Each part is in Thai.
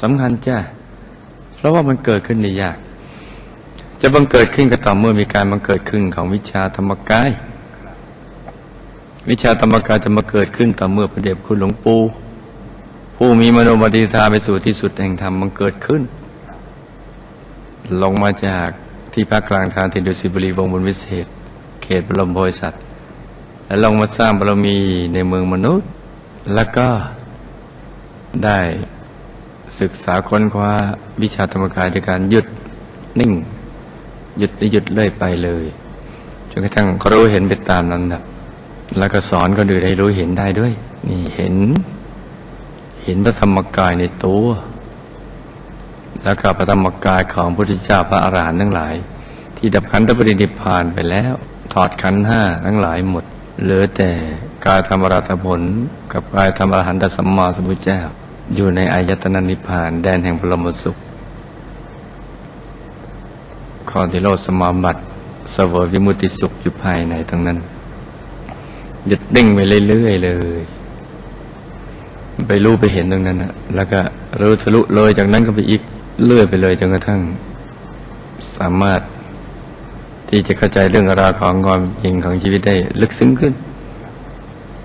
สำคัญจ้าเพราะว่ามันเกิดขึ้นในยาก จะบังเกิดขึ้นก็ต่อเมื่อมีการบังเกิดขึ้นของวิชาธรรมกาย วิชาธรรมกายจะมาเกิดขึ้นต่อเมื่อพระเดชคุณหลวงปู่ผู้มีมโนมติธาไปสู่ที่สุดแห่งธรรมมันเกิดขึ้น ลงมาจากที่พักกลางทางทินดุสิบุรีวงบนวิเศษ เขตบรมโพธิสัตว์และลงมาสร้างบารมีในเมืองมนุษย์ แล้วก็ได้ ศึกษาค้นคว้าวิชาธรรมกายด้วยการหยุดนิ่ง หยุดได้หยุดเลื่อยไปเลยจนกระทั่งรู้เห็นไปตามลำดับแล้วก็สอนคนอื่นให้รู้เห็นได้ด้วย นี่เห็น เห็นพระธรรมกายในตัว แล้วก็พระธรรมกายของพระพุทธเจ้าพระอรหันต์ทั้งหลาย ที่ดับขันธปรินิพานไปแล้ว ถอดขันธห้าทั้งหลายหมดเหลือแต่กายธรรมรัตผล กับกายธรรมอรหันตสัมมาสัมพุทธเจ้า อยู่ในอายตนะนิพพานแดนแห่งพรมสุข ข้อที่โลดสมาบัติเสวยวิมุติสุขอยู่ภายในทั้งนั้นหยุดดิ่งไปเรื่อยๆเลย ไปรู้ไปเห็นตรงนั้นนะแล้วก็รู้ทะลุเลยจากนั้นก็ไปอีกเลื่อยไปเลยจนกระทั่ง สามารถที่จะเข้าใจเรื่องราวของความจริงของชีวิตได้ลึกซึ้งขึ้น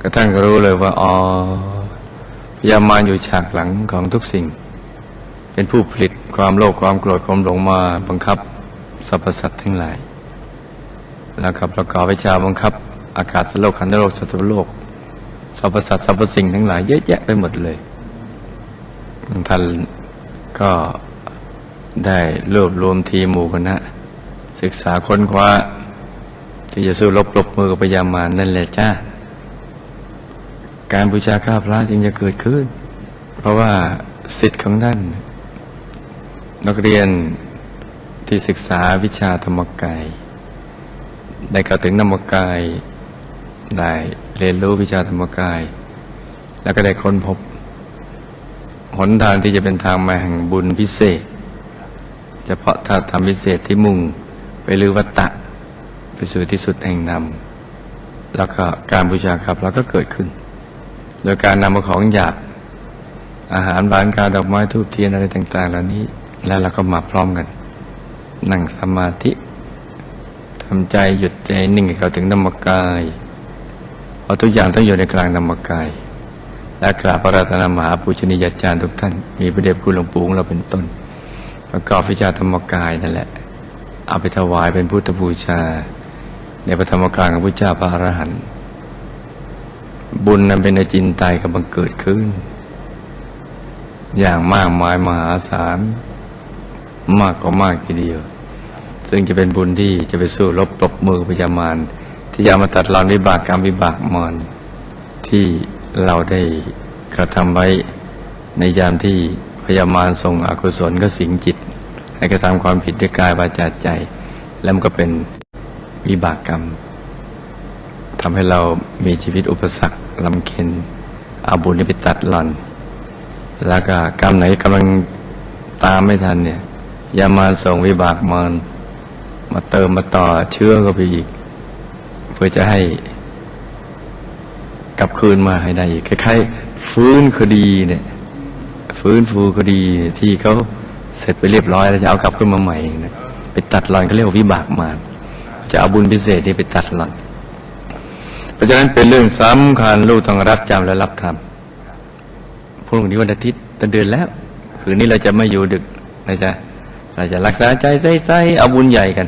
กระทั่งก็รู้เลยว่าอ๋อ ยามารอยู่ฉากหลังของทุกสิ่ง เป็นผู้ผลิตความโลภความโกรธความหลงมาบังคับสรรพสัตว์ทั้งหลาย แล้วก็ประกอบวิชาบังคับ อากาศสโลกขันธโลกสัตว์โลกสรรพสัตว์สรรพสิ่งทั้งหลายเยอะแยะไปหมดเลยท่านก็ได้รวบรวมทีมหมู่คณะศึกษาค้นคว้า ที่จะสู้รบปรบมือกับพยามารนั่นแหละจ้า การบูชาข้าพระจึงจะเกิดขึ้น เพราะว่าสิทธิ์ของท่าน นักเรียนที่ศึกษาวิชาธรรมกายได้กล่าวถึงธรรมกายได้เรียนรู้วิชาธรรมกาย แล้วก็ได้ค้นพบ หนทางที่จะเป็นทางมาแห่งบุญพิเศษ เฉพาะถ้าทำพิเศษที่มุ่งไปลือวัตตะไปสู่ที่สุดแห่งนำแล้วก็การบูชาครับแล้วก็เกิดขึ้น โดยการนำมาของหยาบอาหารบานกาดอกไม้ทูบเทียนอะไรต่าง ๆ เหล่านี้ แล้วเราก็มาพร้อมกัน นั่งสมาธิทำใจหยุดใจนิ่งเข้าถึงธรรมกายเพราะทุกอย่างต้องอยู่ในกลางธรรมกาย และกราบพระรัตนมหาปุชนียาจารย์ทุกท่าน มีพระเดชคุณหลวงปู่ของเราเป็นต้น ประกอบวิชาธรรมกายนั่นแหละ เอาไปถวายเป็นพุทธบูชา ในพระธรรมกายของพระเจ้าพระอรหันต์ บุญนั้นเป็นอจินไตยกำลังเกิดขึ้น อย่างมากมายมหาศาลมากกว่ามากทีเดียว ซึ่งจะเป็นบุญที่จะไปสู้รบปรบมือพยามารที่จะมาตัดรอนวิบากกรรมวิบากมารที่เราได้กระทำไว้ในยามที่พยามารทรงอกุศลก็สิงจิต ให้กระทำความผิดด้วยกายวาจาใจ แล้วมันก็เป็นวิบากกรรมำให้เรามีชีวิตอุปสรรคลำเค็นเอาบุญไปตัดหล่อน แล้วก็กรรมไหนกำลังตามไม่ทันเนี่ยยามาส่งวิบากมารมาเติมมาต่อเชื้อก็ไปอีก เพื่อจะให้กลับคืนมาให้ได้อีกคล้ายๆฟื้นคดีเนี่ย ฟื้นฟูคดีที่เขาเสร็จไปเรียบร้อยแล้วจะเอากลับขึ้นมาใหม่นะไปตัดหล่อนเขาเรียกว่าวิบากมารจะเอาบุญพิเศษนี้ไปตัดหล่อน เพราะฉะนั้นเป็นเรื่องสำคัญลูกต้องรับจำและรับทำพรุ่งนี้วันอาทิตย์ต้นเดือนแล้ว คืนนี้เราจะไม่อยู่ดึกนะจ๊ะเราจะรักษาใจใส่ๆเอาบุญใหญ่กัน